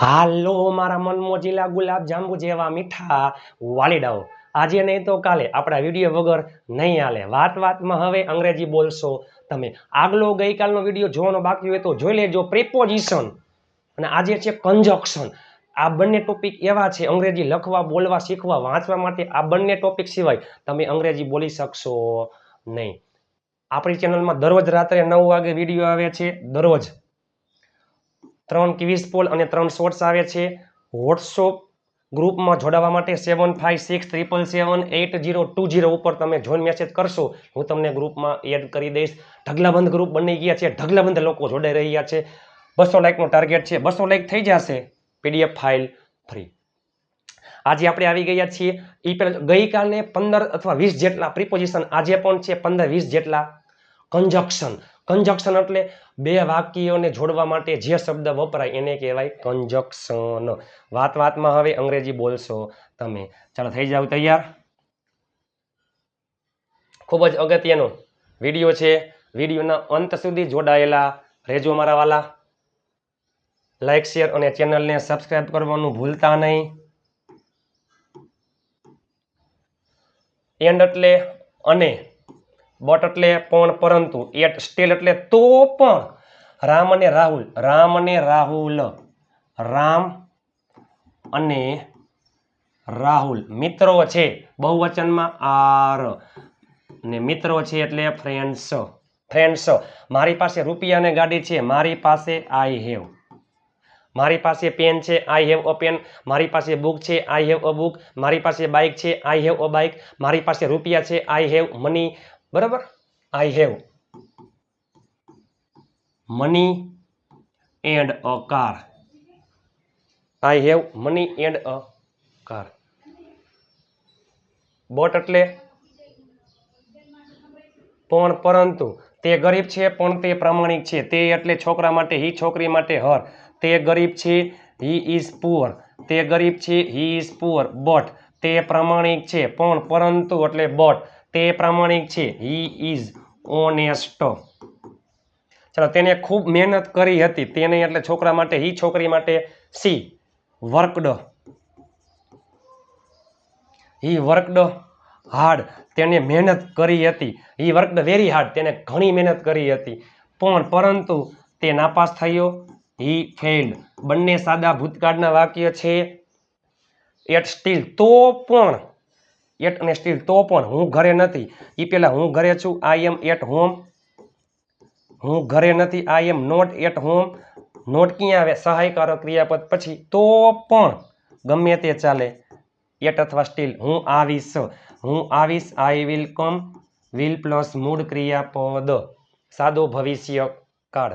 હાલો, મારા મનમોજીલા ગુલાબ જાંબુ જેવા મીઠા વાલીડાઓ. આજે નહીં તો કાલે આપણા વીડિયો વગર નહીં હાલે. વાત વાતમાં હવે અંગ્રેજી બોલશો તમે. આગલો ગઈકાલનો વીડિયો જોવાનો બાકી હોય તો જોઈ લેજો. પ્રિપોઝિશન અને આજે છે કંજક્શન આ બંને ટોપિક એવા છે, અંગ્રેજી લખવા, બોલવા, શીખવા, વાંચવા માટે આ બંને ટોપિક સિવાય તમે અંગ્રેજી બોલી શકશો નહીં. આપણી ચેનલમાં દરરોજ રાત્રે નવ વાગે વીડિયો આવે છે. દરરોજ. ત્રણ ક્વિઝ પોલ અને ત્રણ શોર્ટ્સ આવે છે. વોટ્સઅપ ગ્રુપમાં જોડાવા માટે seven five six triple seven eight zero two zero ઉપર તમે જોઈન મેસેજ કરશો. હું તમને ગ્રુપમાં એડ કરી દઈશ. ઢગલાબંધ ગ્રુપ બની ગયા છે. ઢગલાબંધ લોકો જોડાઈ રહ્યા છે. બસો લાઇકનો ટાર્ગેટ છે. બસો લાઇક થઈ જશે. પીડીએફ ફાઇલ ફ્રી આજે આપણે આવી ગયા છીએ. એ ગઈકાલે પંદર અથવા વીસ જેટલા પ્રિપોઝિશન આજે પણ છે. પંદર વીસ જેટલા કંજક્શન કંજક્શન એટલે બે વાક્યોને જોડવા માટે જે શબ્દ વપરાય એને કહેવાય કન્જક્શન વાત વાતમાં હવે અંગ્રેજી બોલશો તમે. ચાલો, થઈ જાવ તૈયાર? ખૂબ જ અગત્યનો વીડિયો છે. વિડીયોના અંત સુધી જોડાયેલા રહેજો મારા વાલા. લાઈક શેર અને ચેનલને સબસ્ક્રાઈબ કરવાનું ભૂલતા નહીં. એન્ડ એટલે અને. બટ એટલે પણ, પરંતુ એટ સ્ટીલ એટલે તો પણ રામ અને રાહુલ, રામ અને રાહુલ, રામ અને રાહુલ મિત્રો છે બહુવચનમાં આર ને મિત્રો છે એટલે ફ્રેન્ડ્સ ફ્રેન્ડ્સ મારી પાસે રૂપિયા ગાડી છે, મારી પાસે આઈ હેવ મારી પાસે પેન છે આઈ હેવ અ પેન મારી પાસે બુક છે આઈ હેવ અ બુક મારી પાસે બાઇક છે આઈ હેવ અ બાઇક મારી પાસે રૂપિયા છે આઈ હેવ મની બરાબર? I have money and a car I have money and a car boat એટલે? પણ પરંતુ તે ગરીબ છે, પણ તે પ્રામાણિક છે. તે એટલે છોકરા માટે હી છોકરી માટે હર. તે ગરીબ છે હી ઇઝ પુઅર તે ગરીબ છે હી ઇઝ પુઅર બટ તે પ્રામાણિક છે, પણ પરંતુ એટલે બટ તે પ્રામાણિક છે. હી ઇઝ ઓનેસ્ટ ચાલો, તેને ખૂબ મહેનત કરી હતી. તેને એટલે છોકરા માટે હી છોકરી માટે see, worked. He worked hard તેને મહેનત કરી હતી. હી વર્કડ વેરી હાર્ડ તેને ઘણી મહેનત કરી હતી. પણ પરંતુ તે નાપાસ થયો. હી ફેલ્ડ બંને સાદા ભૂતકાળના વાક્ય છે એટ સ્ટીલ તો પણ એટ અને સ્ટીલ તો પણ હું ઘરે નથી. એ પહેલાં હું ઘરે છું આઈ એમ એટ હોમ હું ઘરે નથી I am not at home not ક્યાં આવે? સહાયકારક ક્રિયાપદ પછી તો પણ ગમે તે ચાલે. એટ અથવા સ્ટીલ, હું આવીશ. હું આવીશ I will come will plus મૂળ ક્રિયાપદ. સાદો ભવિષ્ય કાળ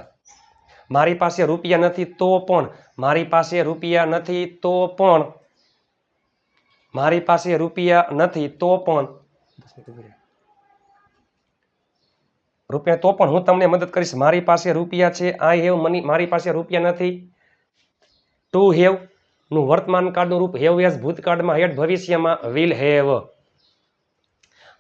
મારી પાસે રૂપિયા નથી તો પણ, મારી પાસે રૂપિયા નથી તો પણ મારી પાસે રૂપિયા નથી, તો પણ રૂપિયા તો પણ હું તમને મદદ કરીશ. મારી પાસે રૂપિયા છે આઈ હેવ મની મારી પાસે રૂપિયા નથી. ટુ હેવનું વર્તમાન કાળનું રૂપ હેવ યસ ભૂતકાળમાં હેડ ભવિષ્યમાં વિલ હેવ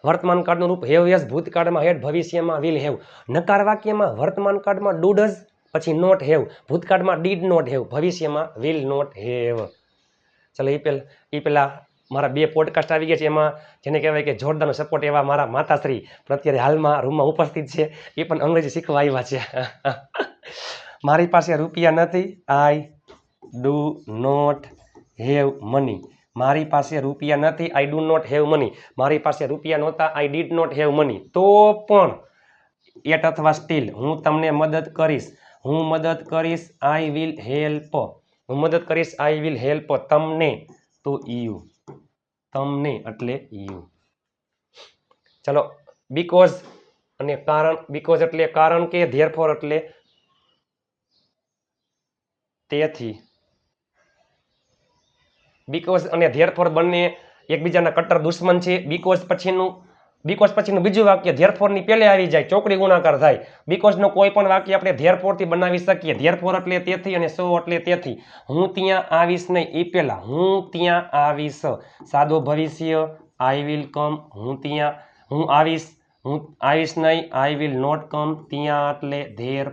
વર્તમાન કાળનું રૂપ હેવ યસ ભૂતકાળમાં હેડ ભવિષ્યમાં વિલ હેવ નકાર વાક્યમાં વર્તમાન કાળમાં ડુ ડઝ પછી નોટ હેવ ભૂતકાળમાં ડીડ નોટ હેવ ભવિષ્યમાં વિલ નોટ હેવ ચાલો એ પેલા એ પેલા મારા બે પોડકાસ્ટ આવી ગયા છે. એમાં જેને કહેવાય કે જોરદારનો સપોર્ટ એવા મારા માતાશ્રી પણ અત્યારે હાલમાં રૂમમાં ઉપસ્થિત છે. એ પણ અંગ્રેજી શીખવા આવ્યા છે. મારી પાસે રૂપિયા નથી. I do not have money મારી પાસે રૂપિયા નથી. I do not have money મારી પાસે રૂપિયા નહોતા. I did not have money તો પણ એટ અથવા સ્ટીલ હું તમને મદદ કરીશ. હું મદદ કરીશ. આઈ વિલ હેલ્પ હું મદદ કરીશ. આઈ વિલ હેલ્પ તમને. તો યુ. તમને એટલે યુ. ચલો બીકોઝ અને કારણ બીકોઝ એટલે કારણ કે ધેરફોર એટલે તેથી. બીકોઝ અને ધેરફોર બંને એકબીજાના કટ્ટર દુશ્મન છે. બીકોઝ પછીનું બીકોઝ પછીનું બીજું વાક્ય ધેરફોરની પહેલે આવી જાય, ચોકડી ગુણાકાર થાય. બીકોઝનો કોઈ પણ વાક્ય આપણે ધેરફોરથી બનાવી શકીએ. ધેરફોર એટલે તેથી અને સો એટલે તેથી. હું ત્યાં આવીશ નહીં. એ પહેલાં, હું ત્યાં આવીશ. સાદો ભવિષ્ય આઈ વિલ કમ હું ત્યાં, હું આવીશ હું આવીશ નહીં. આઈ વિલ નોટ કમ ત્યાં એટલે there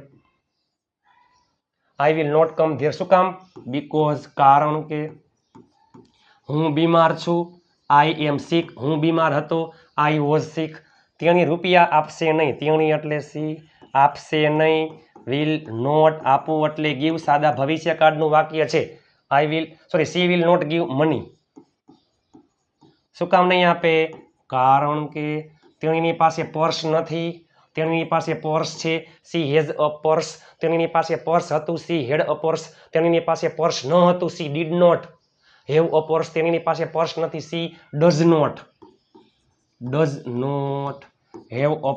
I will not come there શું કામ? બીકોઝ કારણ કે હું બીમાર છું. આઈ એમ સિક હું બીમાર હતો. I was sick. તેણી રૂપિયા આપશે નહીં. તેણી એટલે સી આપશે નહીં. વિલ નોટ આપવું એટલે ગીવ સાદા ભવિષ્યકાળનું વાક્ય છે. I will, sorry, she will not give money. શું કામ નહીં આપે? કારણ કે તેણીની પાસે પર્સ નથી. તેણીની પાસે પર્સ છે. She has a purse. તેણીની પાસે પર્સ હતું. She had a purse. તેણીની પાસે પર્સ ન હતું. She did not. Have a purse. તેણીની પાસે પર્સ નથી. She does not. Does not have a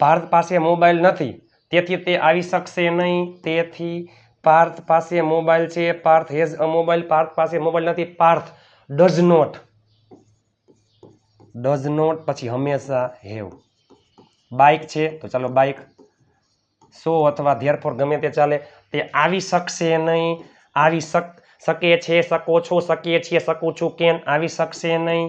Bharat પાસે મોબાઈલ નથી. તેથી તે આવી શકશે નહીં. તેથી પાર્થ પાસે મોબાઈલ છે. Parth has a mobile Parth પાસે મોબાઈલ નથી. Parth does not does not પછી હંમેશા હેવ બાઇક છે. તો ચાલો બાઇક સો અથવા ધેરફોર ગમે તે ચાલે, તે આવી શકશે નહીં. આવી શક શકે છે, શકો છો શકીએ છીએ શકું છું, કેન આવી શકશે નહીં.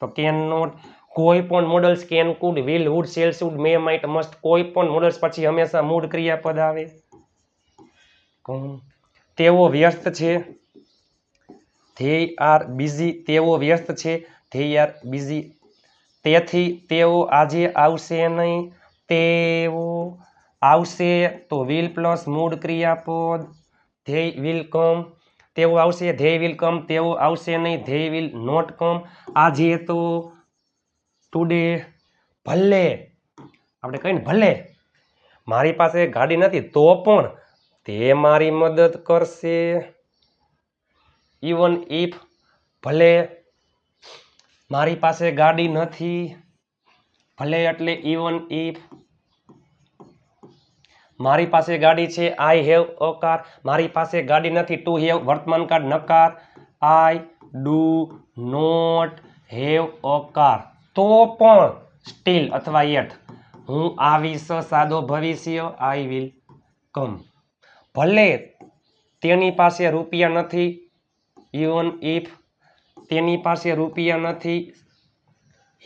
તો કેન નોટ કોઈ પણ modals can could will would shall would may might must કોઈ પણ મોડલ્સ પછી હંમેશા મૂળ ક્રિયાપદ આવે. તેઓ વ્યસ્ત છે. ધે આર બિઝી તેઓ વ્યસ્ત છે. ધે આર બિઝી તેથી તેઓ આજે આવશે નહીં. તેઓ આવશે તો વિલ પ્લસ મૂળ ક્રિયાપદ. ધે વિલ કમ તેઓ આવશે ધે વિલ કમ તેઓ આવશે નહીં ધે વિલ નોટ કમ આજે તો ટુડે ભલે, આપણે કહીને ભલે, મારી પાસે ગાડી નથી તો પણ તે મારી મદદ કરશે. ઇવન ઇફ ભલે મારી પાસે ગાડી નથી, ભલે એટલે ઇવન ઇફ મારી પાસે ગાડી છે આઈ હેવ અ કાર મારી પાસે ગાડી નથી ટુ હેવ વર્તમાન કાળ નકાર I do not have a car તો પણ સ્ટીલ અથવા યટ હું આવીશ સાદો ભવિષ્ય આઈ વિલ કમ ભલે તેની પાસે રૂપિયા નથી ઇવન ઇફ તેની પાસે રૂપિયા નથી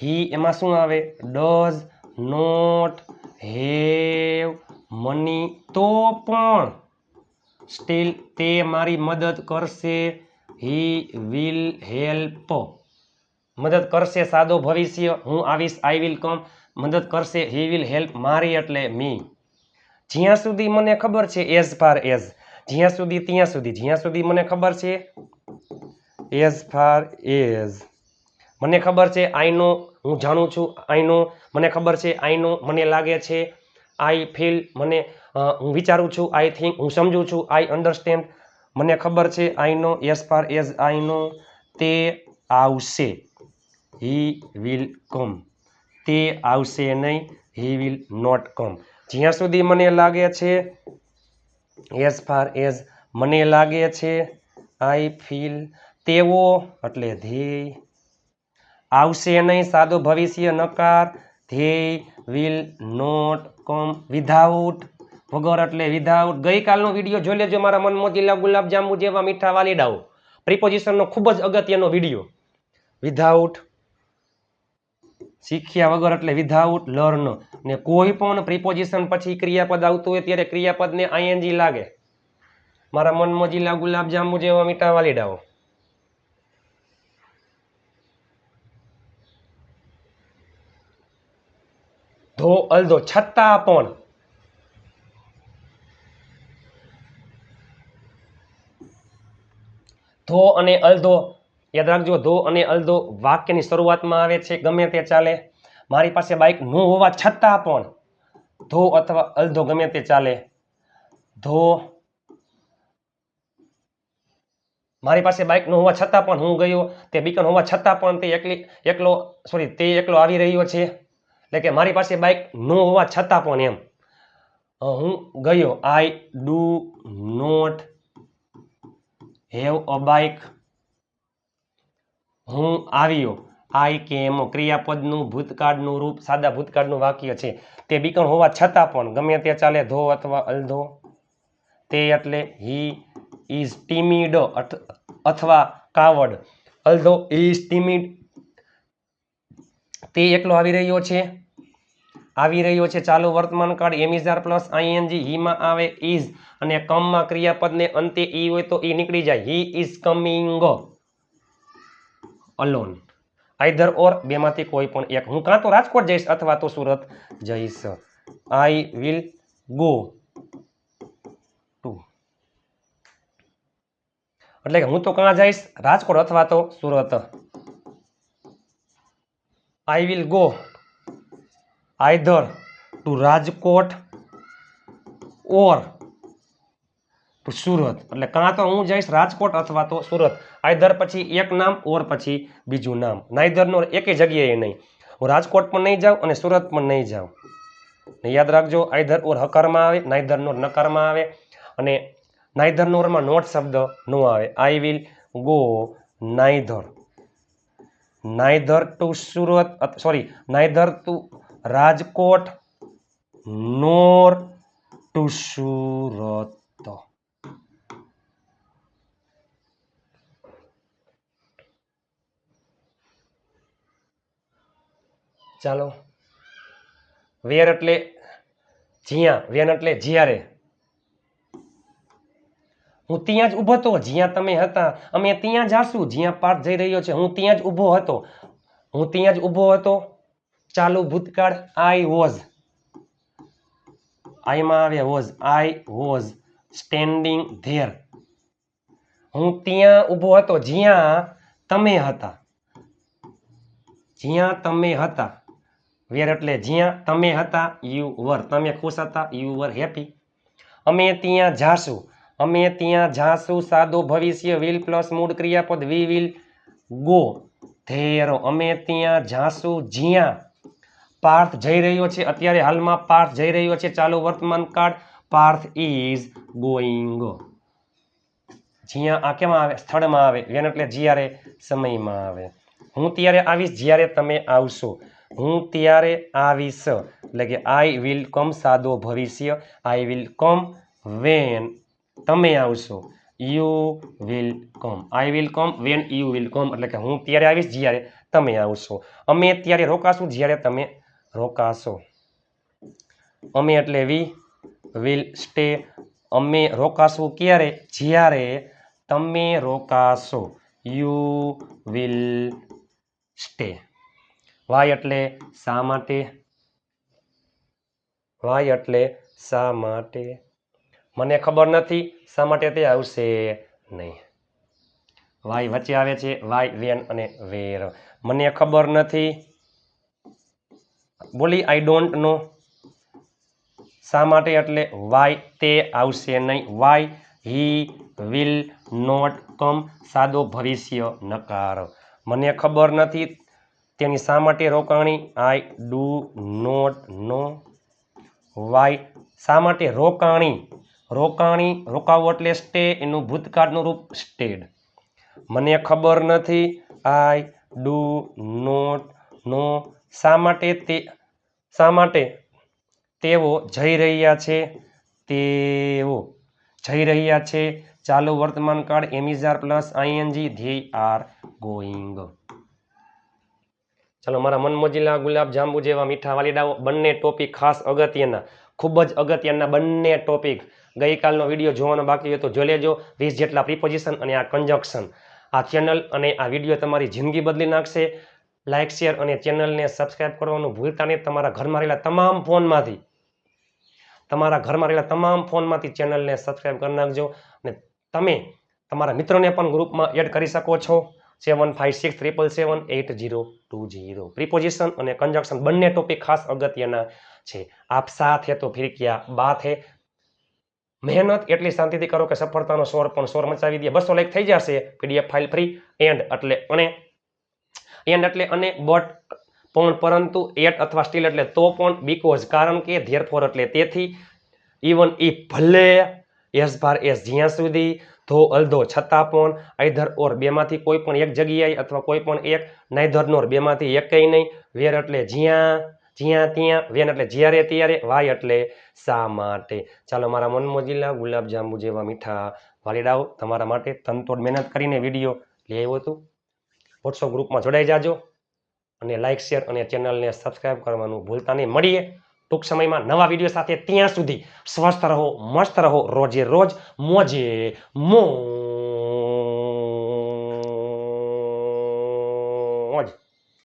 હી એમાં શું આવે? ડઝ નોટ હેવ મની તો પણ સ્ટીલ તે મારી મદદ કરશે. હી વિલ હેલ્પ મદદ કરશે સાદો ભવિષ્ય. હું આવીશ આઈ વિલ કમ મદદ કરશે હી વિલ હેલ્પ મારી એટલે મી જ્યાં સુધી મને ખબર છે એઝ ફાર એઝ જ્યાં સુધી, ત્યાં સુધી. જ્યાં સુધી મને ખબર છે એઝ ફાર એઝ મને ખબર છે આઈનો હું જાણું છું આઈનો મને ખબર છે આઈનો મને લાગે છે આઈ ફીલ મને હું વિચારું છું આઈ થિંક હું સમજું છું આઈ અન્ડરસ્ટેન્ડ મને ખબર છે I know as far as I know તે આવશે. હી વિલ કમ તે આવશે નહીં હી વિલ નોટ કમ જ્યાં સુધી મને લાગે છે એઝ ફાર એઝ મને લાગે છે આઈ ફીલ તેઓ, એટલે ધ્યેય, આવશે નહીં, સાદો ભવિષ્ય નકાર ધ્યેય વિલ નોટ કમ વિધાઉટ વગર એટલે વિધાઉટ ગઈકાલનો વીડિયો જોઈ લેજો મારા મનમોજીલા ગુલાબજાંબુ ગુલાબ જાંબુ જેવા મીઠા વાલીડાઓ. પ્રિપોઝિશનનો ખૂબ જ અગત્યનો વીડિયો. વિધાઉટ શીખ્યા વગર એટલે વિધાઉટ લર્ન ને કોઈ પણ પ્રિપોઝિશન પછી ક્રિયાપદ આવતું હોય ત્યારે ક્રિયાપદને આઈએનજી લાગે. મારા મન ગુલાબજાંબુ ગુલાબ જાંબુ જેવા મીઠા વાલીડાઓ. ધો અલધો છતાં પણ. ધો અને અલધો યાદ રાખજો, ધો અને અલધો વાક્યની શરૂઆતમાં આવે છે, ગમે તે ચાલે. મારી પાસે બાઇક ન હોવા છતાં પણ ધો અથવા અલધો ગમે તે ચાલે. ધો, મારી પાસે બાઇક ન હોવા છતાં પણ હું ગયો. તે બીકન હોવા છતાં પણ તે એકલી, એકલો સોરી તે એકલો આવી રહ્યો છે. એટલે કે મારી પાસે બાઇક ન હોવા છતાં પણ એમ. હું ગયો. I do not have a bike હું આવ્યો. આઈ કેમ ક્રિયાપદનું, ભૂતકાળનું રૂપ, સાદા ભૂતકાળનું વાક્ય છે. તે બીકણ હોવા છતાં પણ ગમે તે ચાલે ધો અથવા અલધો. તે એટલે હી ઇઝ ટીમિડ અથવા કાવડ. અલધો ઇઝ ટીમિડ તે એકલો આવી રહ્યો છે. આવી રહ્યો છે. ચાલુ વર્તમાન કાળ એમિઝાર પ્લસ આઈએનજી હીમાં આવે ઇઝ અને કમમાં ક્રિયાપદને અંતે ઈ હોય તો ઈ નીકળી જાય. He is coming alone. Either or બેમાંથી કોઈ પણ એક. હું કાં તો રાજકોટ જઈશ અથવા તો સુરત જઈશ. I will go to. એટલે કે હું તો કાં જઈશ રાજકોટ અથવા તો Surat. I will go either to Rajkot or Surat. એટલે કાં તો હું જઈશ રાજકોટ અથવા તો સુરત. આઈધર પછી એક નામ ઓર પછી બીજું નામ. નાઈધરનો એકે જગ્યાએ નહીં. હું રાજકોટ પણ નહીં જાઉં અને સુરત પણ નહીં જાઉં. યાદ રાખજો આઈધર ઓર હકારમાં આવે નાઈધરનો નકારમાં આવે અને નાઈધરનોરમાં નોટ શબ્દ નો આવે. I will go neither neither to Surat sorry neither to Rajkot, nor to Surat ચાલો, વેર એટલે જ્યાં, વેન એટલે જ્યારે. હું ત્યાં જ ઊભો હતો, જ્યાં તમે હતા. અમે ત્યાં જાશું જ્યાં પાર્થ જઈ રહ્યો છે. હું ત્યાં જ ઊભો હતો. હું ત્યાં જ ઊભો હતો. ચાલુ ભૂતકાળ આઈ વોઝ. આઈમાં આવે was. I was standing there. હું ત્યાં ઊભો હતો, જ્યાં તમે હતા. જ્યાં તમે હતા. વેર એટલે જ્યાં તમે હતા યુ વર તમે ખુશ હતા યુ વર હેપી અમે ત્યાં જાશું. અમે ત્યાં જાશું. સાદો ભવિષ્ય વિલ પ્લસ મૂળ ક્રિયાપદ વી વિલ ગો ધેરો. અમે ત્યાં જાશું જ્યાં પાર્થ જઈ રહ્યો છે. અત્યારે હાલમાં પાર્થ જઈ રહ્યો છે. ચાલુ વર્તમાન કાળ પાર્થ ઇઝ ગોઈંગ જ્યાં આ કેમાં આવે? સ્થળમાં આવે. વેન એટલે જ્યારે, સમયમાં આવે. હું ત્યારે આવીશ જ્યારે તમે આવશો. હું ત્યારે આવીશ. એટલે કે આઈ વિલ કમ સાદો ભવિષ્ય. આઈ વિલ કમ વેન તમે આવશો. You will come I will come when you will come એટલે કે હું ત્યારે આવીશ જ્યારે તમે આવશો. અમે ત્યારે રોકાશું જ્યારે તમે રોકાશો. અમે એટલે વી વિલ સ્ટે. અમે રોકાશું ક્યારે? જ્યારે તમે રોકાશો. You will stay. વાય એટલે શા માટે? વાય એટલે શા માટે? મને ખબર નથી શા માટે તે આવશે નહીં. વાય વચ્ચે આવે છે, વાય વેન અને વેર. મને ખબર નથી બોલી આઈ ડોન્ટ નો શા માટે? એટલે વાય તે આવશે નહીં. Why he will not come સાદો ભવિષ્ય નકાર. મને ખબર નથી તેની શા માટે રોકાણી? I do not know why શા માટે રોકાણી? રોકાણી રોકાવું એટલે સ્ટે એનું ભૂતકાળનું રૂપ સ્ટેડ મને ખબર નથી. આઈ ડુ નોટ નો શા માટે તે, શા માટે તેઓ જઈ રહ્યા છે? તેઓ જઈ રહ્યા છે. ચાલુ વર્તમાન કાળ am is are plus ING they are going. ચાલો, મારા મનમોજીલા ગુલાબ જાંબુ જેવા મીઠા વાલીડાઓ બંને ટોપિક ખાસ અગત્યના, ખૂબ જ અગત્યના બંને ટોપિક. ગઈકાલનો વીડિયો જોવાનો બાકી હોય તો જોઈ લેજો. વીસ જેટલા પ્રિપોઝિશન અને આ કન્જક્શન આ ચેનલ અને આ વીડિયો તમારી જિંદગી બદલી નાખશે. લાઇક શેર અને ચેનલને સબસ્ક્રાઇબ કરવાનું ભૂલતા નહીં. તમારા ઘરમાં રહેલા તમામ ફોનમાંથી, તમારા ઘરમાં રહેલા તમામ ફોનમાંથી ચેનલને સબસ્ક્રાઇબ કરી નાખજો અને તમે તમારા મિત્રોને પણ ગ્રુપમાં એડ કરી શકો છો. Seven five six triple seven eight zero two zero preposition અને કન્જક્શન બંને ટોપિક ખાસ અગત્યના છે. આપ સાથ હે તો ફિર ક્યા બાત હે. મહેનત એટલી શાંતિથી કરો કે સફળતાનો સ્વર પણ સ્વર મચાવી દે. બસો લાઈક થઈ જશે. પીડીએફ ફાઇલ ફ્રી એન્ડ એટલે અને એન્ડ એટલે અને બટ પણ પરંતુ એટ અથવા સ્ટીલ એટલે તો પણ બીકોઝ કારણ કે ધેરફોર એટલે તેથી ઇવન ઈ ભલે એસ ભાર એસ જ્યાં સુધી, ધો અલધો છતાં પણ આઈધર ઓર બેમાંથી કોઈ પણ એક જગ્યાએ અથવા કોઈ પણ એક નાઈધર નોર બેમાંથી કંઈ નહીં. વેર એટલે જ્યાં જ્યાં, ત્યાં વેન એટલે જ્યારે, ત્યારે વાય એટલે શા માટે? ચાલો મારા મનમોજીલા ગુલાબજાંબુ જેવા મીઠા વાલીડાઓ તમારા માટે તનતોડ મહેનત કરીને વીડિયો લઈ આવ્યો હતું. વોટ્સઅપ ગ્રુપમાં જોડાઈ જાજો અને લાઇક શેર અને ચેનલને સબસ્ક્રાઈબ કરવાનું ભૂલતા નહીં. મળીએ ટૂંક સમયમાં નવા વીડિયો સાથે ત્યાં સુધી સ્વસ્થ રહો, મસ્ત રહો, રોજે રોજ મોજે મોજ